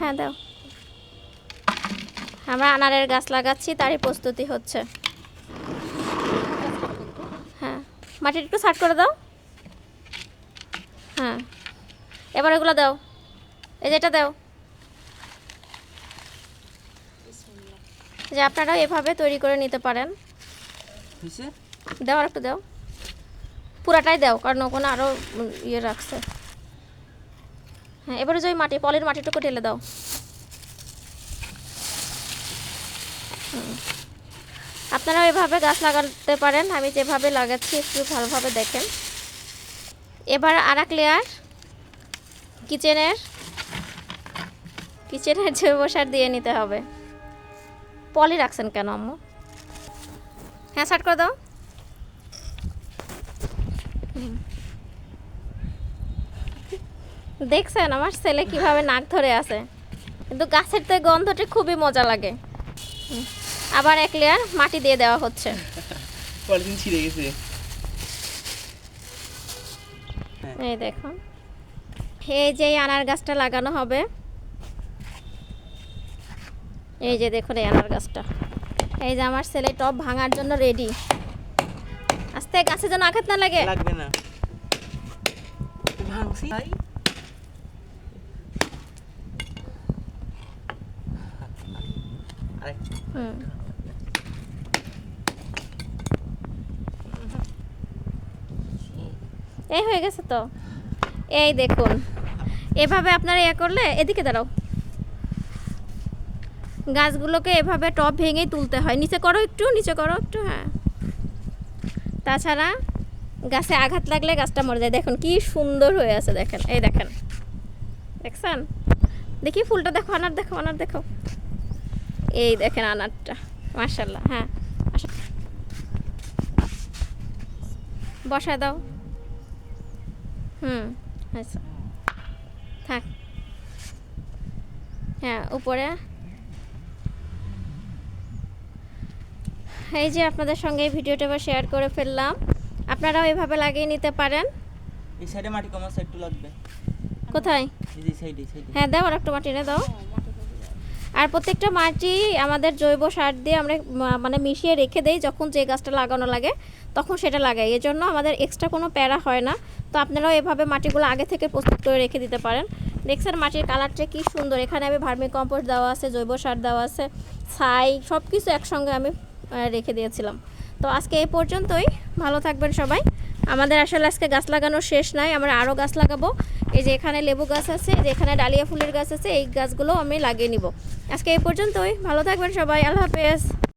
হ্যাঁ দাও। আমরা আনারের গাছ লাগাচ্ছি তারই প্রস্তুতি হচ্ছে। হ্যাঁ মাটির একটু সাট করে দাও। হ্যাঁ এবার এগুলো দাও। এই যেটা দাও। যে আপনারাও এভাবে তৈরি করে নিতে পারেন। দাও আর একটু দাও। পুরাটাই দাও কারণ ওখানে আরও ইয়ে রাখছে। হ্যাঁ এবারে যে মাটি, পলির মাটিটুকু ঢেলে দাও। হুম। আপনারাও এভাবে গাছ লাগাতে পারেন, আমি যেভাবে লাগাচ্ছি একটু ভালোভাবে দেখেন। এবার আর এক লেয়ার কিচেনের কিচেনের জৈব সার দিয়ে নিতে হবে। পলি রাখছেন কেন, আম্মু? হ্যাঁ স্টার্ট করে দাও। হুম। দেখছেন আমার ছেলে কীভাবে নাক ধরে আছে। কিন্তু গাছের তো গন্ধটি খুবই মজা লাগে। আবার এক লেয়ার মাটি দিয়ে দেওয়া হচ্ছে। পলিথিন ছিঁড়ে গেছে। হ্যাঁ। এই দেখুন। এই যে আনার গাছটা লাগানো হবে। এই যে দেখুন এই আনার গাছটা। এই যে আমার ছেলে টপ ভাঙার জন্য রেডি আস্তে গাছে যেন আঘাত না লাগে। লাগবে না। ভাঙছি ভাই আরে হুম। এই হয়ে গেছে তো। এই দেখুন। এভাবে আপনারা ইয়ে করলে এদিকে দাঁড়াও। গাছগুলোকে এভাবে টপ ভেঙেই তুলতে হয়। নিচে করো একটু নিচে করো একটু হ্যাঁ। তাছাড়া গাছে আঘাত লাগলে গাছটা মরে যায়। দেখুন কি সুন্দর হয়ে আছে দেখেন। এই দেখেন। দেখছেন? দেখি ফুলটা দেখো আনার দেখো আনার দেখো। এই দেখেন আনারটা মার্শাল্লাহ হ্যাঁ। বসায় দাও। হুম আচ্ছা। থাক। হ্যাঁ উপরে। এই যে আপনাদের সঙ্গে এই ভিডিওটা এবার শেয়ার করে ফেললাম। আপনারাও এভাবে লাগিয়ে নিতে পারেন। এই সাইডে মাটি সাইড লাগবে। কোথায়? এই সাইডে সাইডে হ্যাঁ দাও আর একটু মাটি দাও। আর প্রত্যেকটা মাটি আমাদের জৈব সার দিয়ে আমরা মানে মিশিয়ে রেখে দেই যখন যে গাছটা লাগানো লাগে, তখন সেটা লাগাই। এর জন্য আমাদের এক্সট্রা কোনো প্যারা হয় না। তো আপনারাও এভাবে মাটিগুলো আগে থেকে প্রস্তুত করে রেখে দিতে পারেন। দেখছেন মাটির কালারটা কি সুন্দর। এখানে আমি ভার্মি কম্পোস্ট দেওয়া আছে, জৈব সার দেওয়া আছে, ছাই সব কিছু একসঙ্গে আমি রেখে দিয়েছিলাম। তো আজকে এই পর্যন্তই। ভালো থাকবেন সবাই। আমাদের আসলে আজকে গাছ লাগানো শেষ নাই, আমরা আরও গাছ লাগাবো। এই যে এখানে লেবু গাছ আছে যে এখানে ডালিয়া ফুলের গাছ আছে, এই গাছগুলো আমি লাগিয়ে নিব। আজকে এই পর্যন্তই। ভালো থাকবেন সবাই। আল্লাহ হাফেজ।